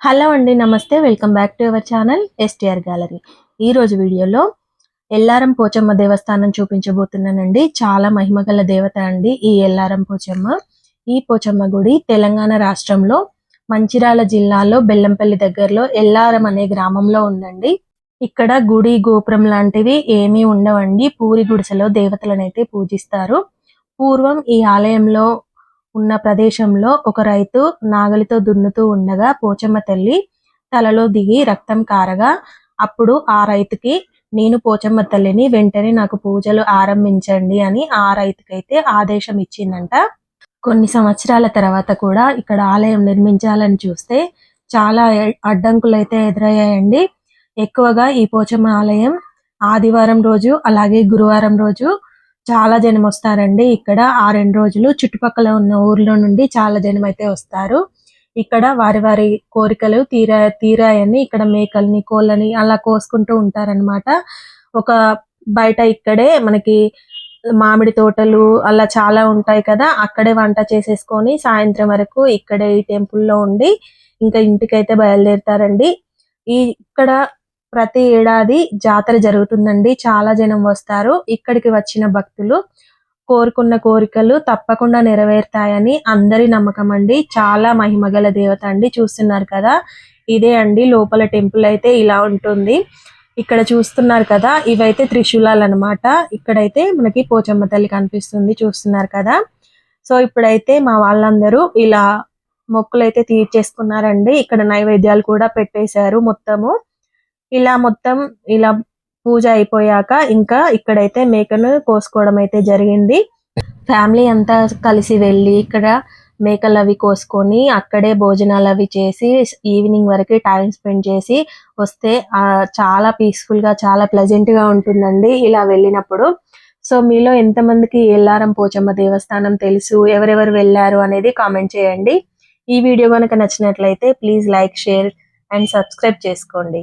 Hello అండి నమస్తే. Welcome back to our channel STR Gallery. ఈ రోజు వీడియోలో ఎల్లారం పోచమ్మ దేవస్థానం చూపించబోతున్నానండి. చాలా మహిమగల దేవత అండి ఈ ఎల్లారం పోచమ్మ. ఈ పోచమ్మ గుడి తెలంగాణ రాష్ట్రంలో మంచిర్యాల జిల్లాలో బెల్లంపల్లి దగ్గరలో ఎల్లారం అనే గ్రామంలో ఉందండి. ఇక్కడ గుడి గోపురం లాంటివి ఏమీ ఉండవండి. పూరి గుడిసెలో దేవతలనైతే పూజిస్తారు. పూర్వం ఈ ఆలయంలో ఉన్న ప్రదేశంలో ఒక రైతు నాగలితో దున్నుతూ ఉండగా పోచమ్మ తల్లి తలలో దిగి రక్తం కారగా అప్పుడు ఆ రైతుకి నేను పోచమ్మ తల్లిని వెంటనే నాకు పూజలు ఆరంభించండి అని ఆ రైతుకైతే ఆదేశం ఇచ్చిందంట కొన్ని సంవత్సరాల తర్వాత కూడా ఇక్కడ ఆలయం నిర్మించాలని చూస్తే చాలా అడ్డంకులు అయితే ఎదురయ్యాయండి. ఎక్కువగా ఈ పోచమ్మ ఆలయం ఆదివారం రోజు అలాగే గురువారం రోజు చాలా జనం వస్తారండి. ఇక్కడ ఆ రెండు రోజులు చుట్టుపక్కల ఉన్న ఊర్లో నుండి చాలా జనం అయితే వస్తారు. ఇక్కడ వారి వారి కోరికలు తీరా తీరాయని ఇక్కడ మేకల్ని కోళ్ళని అలా కోసుకుంటూ ఉంటారనమాట ఒక బయట ఇక్కడే మనకి మామిడి తోటలు అలా చాలా ఉంటాయి కదా అక్కడే వంట చేసేసుకొని సాయంత్రం వరకు ఇక్కడే ఈ టెంపుల్లో ఉండి ఇంకా ఇంటికైతే బయలుదేరుతారండి. ఈ ఇక్కడ ప్రతి ఏడాది జాతర జరుగుతుందండి. చాలా జనం వస్తారు. ఇక్కడికి వచ్చిన భక్తులు కోరుకున్న కోరికలు తప్పకుండా నెరవేరుతాయని అందరి నమ్మకం అండి. చాలా మహిమగల దేవత అండి. చూస్తున్నారు కదా ఇదే అండి. లోపల టెంపుల్ అయితే ఇలా ఉంటుంది. ఇక్కడ చూస్తున్నారు కదా ఇవైతే త్రిశూలాలు అనమాట ఇక్కడైతే మనకి పోచమ్మ తల్లి కనిపిస్తుంది. చూస్తున్నారు కదా. సో ఇప్పుడైతే మా వాళ్ళందరూ ఇలా మొక్కులు అయితే తీర్చేసుకున్నారండి. ఇక్కడ నైవేద్యాలు కూడా పెట్టేశారు మొత్తము. ఇలా మొత్తం ఇలా పూజ అయిపోయాక ఇంకా ఇక్కడైతే మేకను కోసుకోవడం అయితే జరిగింది. ఫ్యామిలీ అంతా కలిసి వెళ్ళి ఇక్కడ మేకలు అవి కోసుకొని అక్కడే భోజనాలు అవి చేసి ఈవినింగ్ వరకు టైం స్పెండ్ చేసి వస్తే చాలా పీస్ఫుల్గా చాలా ప్లెజెంట్గా ఉంటుందండి ఇలా వెళ్ళినప్పుడు. సో మీలో ఎంతమందికి ఎల్లారం పోచమ్మ దేవస్థానం తెలుసు? ఎవరెవరు వెళ్ళారు అనేది కామెంట్ చేయండి. ఈ వీడియో కనుక నచ్చినట్లయితే please like share and subscribe చేసుకోండి.